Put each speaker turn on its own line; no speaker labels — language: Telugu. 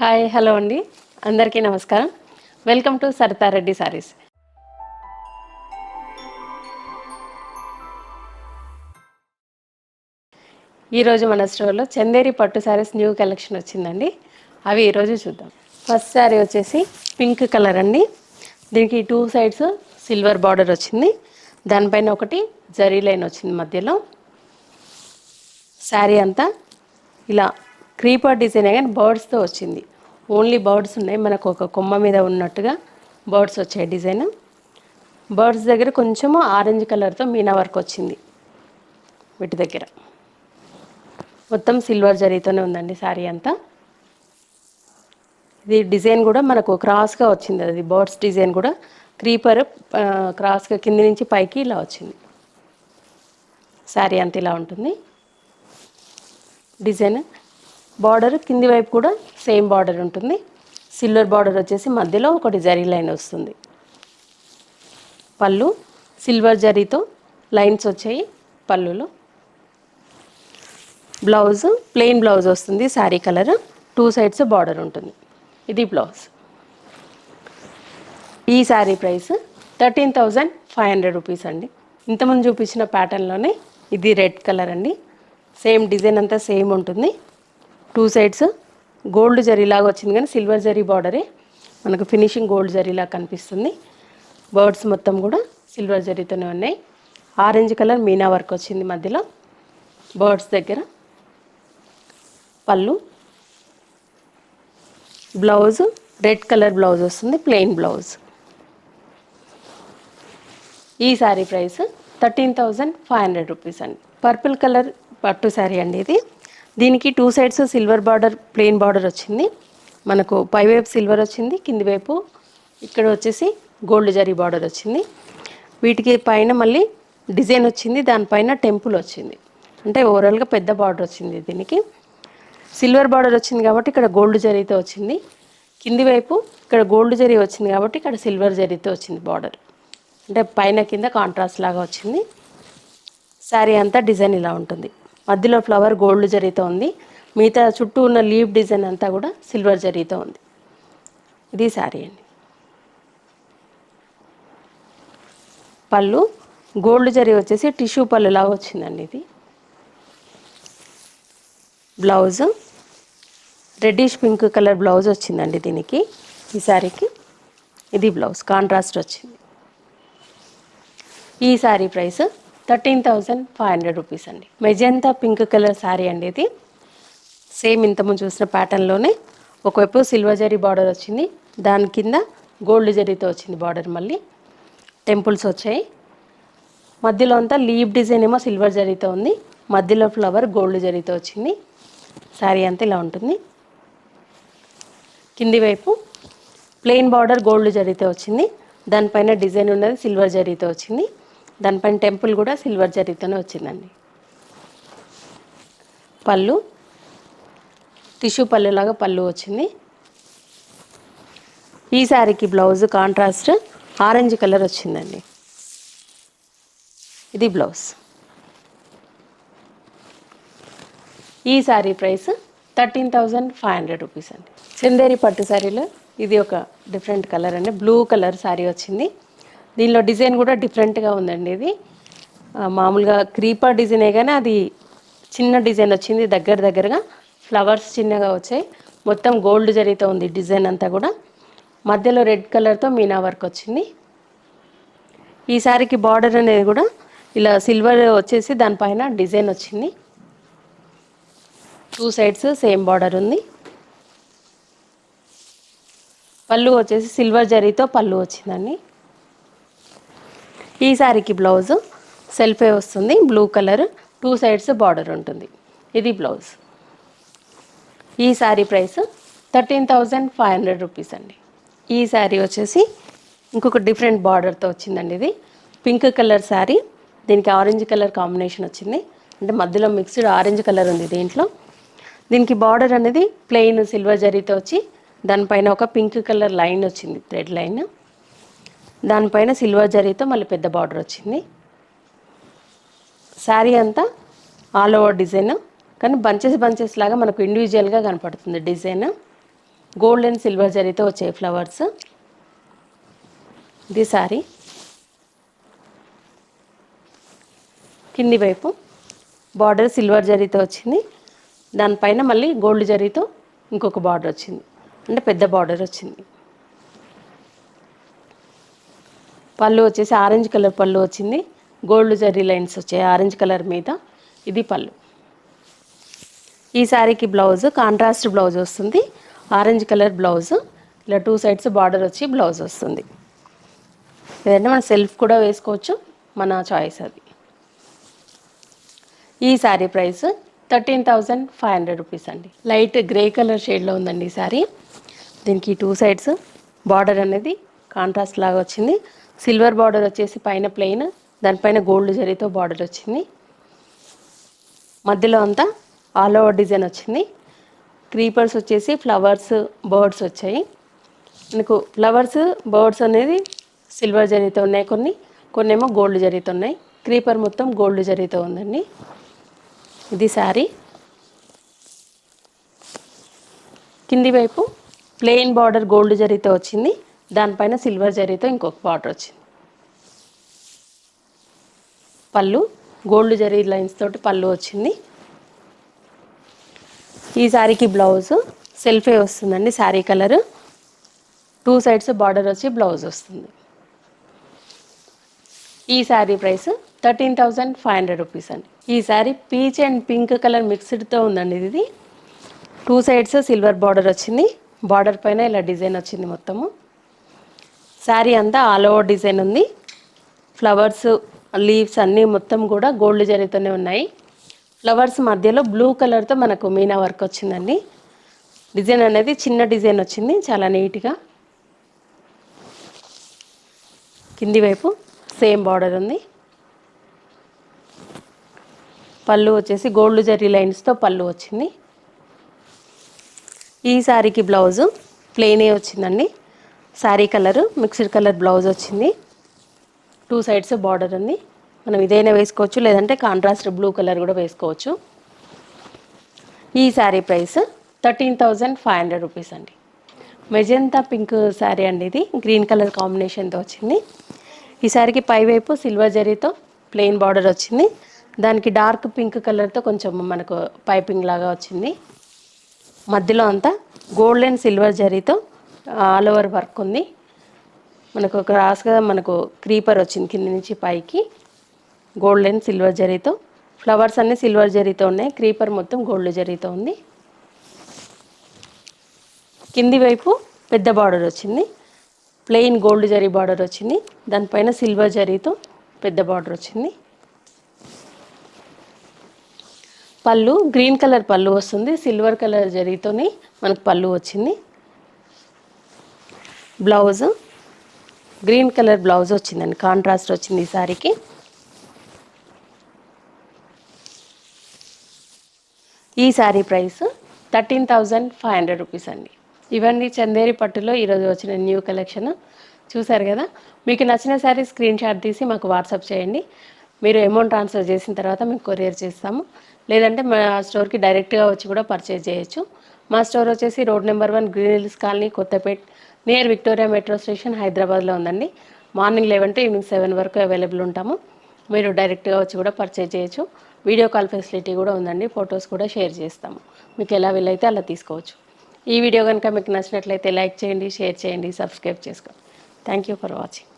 హాయ్ హలో అండి. అందరికీ నమస్కారం. Welcome to Saritha Reddy saris. ఈరోజు మన స్టోర్లో చందేరి పట్టు శారీస్ న్యూ కలెక్షన్ వచ్చిందండి. అవి ఈరోజు చూద్దాం. ఫస్ట్ శారీ వచ్చేసి పింక్ కలర్ అండి. దీనికి టూ సైడ్స్ సిల్వర్ బార్డర్ వచ్చింది. దానిపైన ఒకటి జరీ లైన్ వచ్చింది మధ్యలో. శారీ అంతా ఇలా క్రీపర్ డిజైన్ కానీ బర్డ్స్తో వచ్చింది. ఓన్లీ బర్డ్స్ ఉన్నాయి. మనకు ఒక కొమ్మ మీద ఉన్నట్టుగా బర్డ్స్ వచ్చాయి డిజైన్. బర్డ్స్ దగ్గర కొంచెము ఆరెంజ్ కలర్తో మీనా వర్క్ వచ్చింది. వీటి దగ్గర. మొత్తం సిల్వర్ జరీతోనే ఉందండి శారీ అంతా. ఇది డిజైన్ కూడా మనకు క్రాస్గా వచ్చింది. అది బర్డ్స్ డిజైన్ కూడా క్రీపర్ క్రాస్గా కింది నుంచి పైకి ఇలా వచ్చింది. శారీ అంతా ఇలా ఉంటుంది. డిజైన్ బార్డర్ కింది వైపు కూడా సేమ్ బార్డర్ ఉంటుంది. సిల్వర్ బార్డర్ వచ్చేసి మధ్యలో ఒకటి జరీ లైన్ వస్తుంది. పళ్ళు సిల్వర్ జరీతో లైన్స్ వచ్చాయి పళ్ళులో. బ్లౌజ్ ప్లెయిన్ బ్లౌజ్ వస్తుంది sari colour. Two sides border ఉంటుంది. ఇది బ్లౌజ్. ఈ sari price thirteen thousand five hundred rupees అండి. ఇంతమంది చూపించిన ప్యాటర్న్లోనే ఇది రెడ్ కలర్ అండి. సేమ్ డిజైన్ అంతా సేమ్ ఉంటుంది. టూ సైడ్స్ గోల్డ్ జరీలాగా వచ్చింది కానీ సిల్వర్ జరీ బార్డరే మనకు ఫినిషింగ్ గోల్డ్ జరీలాగా కనిపిస్తుంది. బర్డ్స్ మొత్తం కూడా సిల్వర్ జరీతోనే ఉన్నాయి. ఆరెంజ్ కలర్ మీనా వర్క్ వచ్చింది మధ్యలో. బర్డ్స్ దగ్గర పళ్ళు. బ్లౌజ్ రెడ్ కలర్ బ్లౌజ్ వస్తుంది ప్లెయిన్ బ్లౌజ్. ఈ sari price thirteen thousand five hundred rupees అండి. పర్పుల్ కలర్ పట్టు శారీ అండి ఇది. దీనికి two sides silver border plain border వచ్చింది. మనకు పైవైపు సిల్వర్ వచ్చింది కింది వైపు ఇక్కడ వచ్చేసి గోల్డ్ జరీ బార్డర్ వచ్చింది. వీటికి పైన మళ్ళీ డిజైన్ వచ్చింది దానిపైన టెంపుల్ వచ్చింది. అంటే ఓవరాల్గా పెద్ద బార్డర్ వచ్చింది దీనికి. సిల్వర్ బార్డర్ వచ్చింది కాబట్టి ఇక్కడ గోల్డ్ జరీతో వచ్చింది. కింది వైపు ఇక్కడ గోల్డ్ జరీ వచ్చింది కాబట్టి ఇక్కడ సిల్వర్ జరీతో వచ్చింది బార్డర్ అంటే పైన కింద కాంట్రాస్ట్ లాగా వచ్చింది. శారీ అంతా డిజైన్ ఇలా ఉంటుంది. మధ్యలో ఫ్లవర్ గోల్డ్ జరీతో ఉంది. మిగతా చుట్టూ ఉన్న లీవ్ డిజైన్ అంతా కూడా సిల్వర్ జరీతో ఉంది. ఇది శారీ అండి. పళ్ళు గోల్డ్ జరీ వచ్చేసి టిష్యూ పళ్ళు లాగా వచ్చిందండి ఇది. Blouse reddish pink colour blouse వచ్చిందండి దీనికి ఈ శారీకి. ఇది బ్లౌజ్ కాంట్రాస్ట్ వచ్చింది. ఈ sari price thirteen thousand five hundred rupees అండి. మెజంతా పింక్ కలర్ శారీ అండి ఇది. సేమ్ ఇంతకుముందు చూసిన ప్యాటర్న్లోనే ఒకవైపు సిల్వర్ జరీ బార్డర్ వచ్చింది. దాని కింద గోల్డ్ జరీతో వచ్చింది బార్డర్ మళ్ళీ. టెంపుల్స్ వచ్చాయి. మధ్యలో అంతా లీవ్ డిజైన్ ఏమో సిల్వర్ జరీతో ఉంది. మధ్యలో ఫ్లవర్ గోల్డ్ జరీతో వచ్చింది. శారీ అంతా ఇలా ఉంటుంది. కింది వైపు ప్లెయిన్ బార్డర్ గోల్డ్ జరీతో వచ్చింది. దానిపైన డిజైన్ ఉన్నది సిల్వర్ జరీతో వచ్చింది. దానిపైన టెంపుల్ కూడా సిల్వర్ జరీతోనే వచ్చిందండి. పళ్ళు. టిష్యూ పళ్ళులాగా పళ్ళు వచ్చింది. ఈ శారీకి బ్లౌజ్ కాంట్రాస్ట్ ఆరెంజ్ కలర్ వచ్చిందండి. ఇది బ్లౌజ్. ఈ sari price thirteen thousand five hundred rupees అండి. చందేరి పట్టు శారీలో ఇది ఒక డిఫరెంట్ కలర్ అండి. బ్లూ కలర్ శారీ వచ్చింది. దీనిలో డిజైన్ కూడా డిఫరెంట్గా ఉందండి ఇది. మామూలుగా క్రీపర్ డిజైనే కానీ అది చిన్న డిజైన్ వచ్చింది దగ్గర దగ్గరగా. ఫ్లవర్స్ చిన్నగా వచ్చాయి. మొత్తం గోల్డ్ జరీతో ఉంది డిజైన్ అంతా కూడా. మధ్యలో రెడ్ కలర్తో మీనా వర్క్ వచ్చింది. ఈ బార్డర్ అనేది కూడా ఇలా సిల్వర్ వచ్చేసి దానిపైన డిజైన్ వచ్చింది. టూ సైడ్స్ సేమ్ బార్డర్ ఉంది. పళ్ళు వచ్చేసి సిల్వర్ జరీతో పళ్ళు వచ్చిందండి. ఈ శారీకి బ్లౌజ్ సెల్ఫే వస్తుంది blue colour two sides border ఉంటుంది. ఇది బ్లౌజ్. ఈ sari price thirteen thousand five hundred rupees అండి. ఈ శారీ వచ్చేసి ఇంకొక డిఫరెంట్ బార్డర్తో వచ్చిందండి ఇది. పింక్ కలర్ శారీ దీనికి ఆరెంజ్ కలర్ కాంబినేషన్ వచ్చింది. అంటే మధ్యలో మిక్స్డ్ ఆరెంజ్ కలర్ ఉంది దీంట్లో. దీనికి బార్డర్ అనేది ప్లెయిన్ సిల్వర్ జరీతో వచ్చి దానిపైన ఒక పింక్ కలర్ లైన్ వచ్చింది థ్రెడ్ లైన్. దానిపైన సిల్వర్ జరీతో మళ్ళీ పెద్ద బార్డర్ వచ్చింది. శారీ అంతా ఆల్ ఓవర్ డిజైన్ కానీ బంచెస్ బంచెస్ లాగా మనకు ఇండివిజువల్గా కనపడుతుంది డిజైన్. గోల్డ్ అండ్ సిల్వర్ జరీతో వచ్చాయి ఫ్లవర్స్ ఇది శారీ. కింది వైపు బార్డర్ సిల్వర్ జరీతో వచ్చింది. దానిపైన మళ్ళీ గోల్డ్ జరీతో ఇంకొక బార్డర్ వచ్చింది. అంటే పెద్ద బార్డర్ వచ్చింది. పళ్ళు వచ్చేసి ఆరెంజ్ కలర్ పళ్ళు వచ్చింది. గోల్డ్ జరీ లైన్స్ వచ్చాయి ఆరెంజ్ కలర్ మీద. ఇది పళ్ళు. ఈ శారీకి బ్లౌజ్ కాంట్రాస్ట్ బ్లౌజ్ వస్తుంది. Orange colour blouse. ఇలా టూ సైడ్స్ బార్డర్ వచ్చి బ్లౌజ్ వస్తుంది. లేదంటే మనం సెల్ఫ్ కూడా వేసుకోవచ్చు. మన చాయిస్ అది. ఈ sari price thirteen thousand five hundred rupees అండి. లైట్ గ్రే కలర్ షేడ్లో ఉందండి ఈ శారీ. దీనికి టూ సైడ్స్ బార్డర్ అనేది కాంట్రాస్ట్ లాగా వచ్చింది. సిల్వర్ బార్డర్ వచ్చేసి పైన ప్లెయిన్ దానిపైన గోల్డ్ జరీతో బార్డర్ వచ్చింది. మధ్యలో అంతా ఆల్ ఓవర్ డిజైన్ వచ్చింది. క్రీపర్స్ వచ్చేసి ఫ్లవర్స్ బర్డ్స్ వచ్చాయి. మనకు ఫ్లవర్స్ బర్డ్స్ అనేది సిల్వర్ జరీతో ఉన్నాయి కొన్ని కొన్ని ఏమో గోల్డ్ జరీతో ఉన్నాయి. క్రీపర్ మొత్తం గోల్డ్ జరీతో ఉందండి. ఇది శారీ కింది వైపు ప్లెయిన్ బార్డర్ గోల్డ్ జరీతో వచ్చింది. దానిపైన సిల్వర్ జరీతో ఇంకొక బార్డర్ వచ్చింది. పళ్ళు గోల్డ్ జరీ లైన్స్ తోటి పళ్ళు వచ్చింది. ఈ శారీకి బ్లౌజ్ సెల్ఫే వస్తుందండి sari colour. Two sides border వచ్చి బ్లౌజ్ వస్తుంది. ఈ sari price thirteen thousand five hundred rupees అండి. ఈ sari peach and pink colour మిక్స్డ్తో ఉందండి ఇది. టూ సైడ్స్ సిల్వర్ బార్డర్ వచ్చింది. బార్డర్ పైన ఇలా డిజైన్ వచ్చింది మొత్తము. శారీ అంతా ఆల్ ఓవర్ డిజైన్ ఉంది. ఫ్లవర్స్ లీవ్స్ అన్నీ మొత్తం కూడా గోల్డ్ జరీతోనే ఉన్నాయి. ఫ్లవర్స్ మధ్యలో బ్లూ కలర్తో మనకు మీనా వర్క్ వచ్చిందండి. డిజైన్ అనేది చిన్న డిజైన్ వచ్చింది చాలా నీట్గా కింది వైపు సేమ్ బార్డర్ ఉంది. పళ్ళు వచ్చేసి గోల్డ్ జరీ లైన్స్తో పళ్ళు వచ్చింది. ఈ శారీకి బ్లౌజు ప్లెయినే వచ్చిందండి. Sari colour mixed colour blouse వచ్చింది. టూ సైడ్స్ బార్డర్ ఉంది. మనం ఇదైనా వేసుకోవచ్చు లేదంటే కాంట్రాస్ట్ బ్లూ కలర్ కూడా వేసుకోవచ్చు. ఈ sari price thirteen thousand five hundred rupees అండి. మెజంతా పింక్ శారీ అండి ఇది. గ్రీన్ కలర్ కాంబినేషన్తో వచ్చింది. ఈ శారీకి పైవైపు సిల్వర్ జరీతో ప్లెయిన్ బార్డర్ వచ్చింది. దానికి డార్క్ పింక్ కలర్తో కొంచెం మనకు పైపింగ్ లాగా వచ్చింది. మధ్యలో అంతా గోల్డ్ అండ్ సిల్వర్ జరీతో ఆల్ ఓవర్ వర్క్ ఉంది. మనకు ఒక రాసుగా మనకు క్రీపర్ వచ్చింది కింద నుంచి పైకి. గోల్డ్ అండ్ సిల్వర్ జరీతో ఫ్లవర్స్ అన్నీ సిల్వర్ జరీతో ఉన్నాయి. క్రీపర్ మొత్తం గోల్డ్ జరీతో ఉంది. కింది వైపు పెద్ద బార్డర్ వచ్చింది. ప్లెయిన్ గోల్డ్ జరీ బార్డర్ వచ్చింది. దానిపైన సిల్వర్ జరీతో పెద్ద బార్డర్ వచ్చింది. పళ్ళు గ్రీన్ కలర్ పళ్ళు వస్తుంది. సిల్వర్ కలర్ జరీతోని మనకు పళ్ళు వచ్చింది. బ్లౌజ్. గ్రీన్ కలర్ బ్లౌజ్ వచ్చిందండి. కాంట్రాస్ట్ వచ్చింది ఈ సారీకి. ఈ sari price thirteen thousand five hundred rupees అండి. ఇవన్నీ చందేరి పట్టులో ఈరోజు వచ్చిన న్యూ కలెక్షన్. చూసారు కదా? మీకు నచ్చిన శారీ స్క్రీన్ షాట్ తీసి మాకు వాట్సాప్ చేయండి. మీరు అమౌంట్ ట్రాన్స్ఫర్ చేసిన తర్వాత మీకు కొరియర్ చేస్తాము. లేదంటే మా స్టోర్కి డైరెక్ట్గా వచ్చి కూడా పర్చేజ్ చేయొచ్చు. మా స్టోర్ వచ్చేసి road number one Green Hills colony Kothapet near Victoria metro station హైదరాబాద్లో ఉందండి. Morning eleven to evening seven వరకు అవైలబుల్ ఉంటాము. మీరు డైరెక్ట్గా వచ్చి కూడా పర్చేజ్ చేయొచ్చు. వీడియో కాల్ ఫెసిలిటీ కూడా ఉందండి. ఫొటోస్ కూడా షేర్ చేస్తాము. మీకు ఎలా వీలైతే అలా తీసుకోవచ్చు. ఈ వీడియో కనుక మీకు నచ్చినట్లయితే లైక్ చేయండి షేర్ చేయండి సబ్స్క్రైబ్ చేసుకోండి థ్యాంక్ యూ ఫర్ వాచింగ్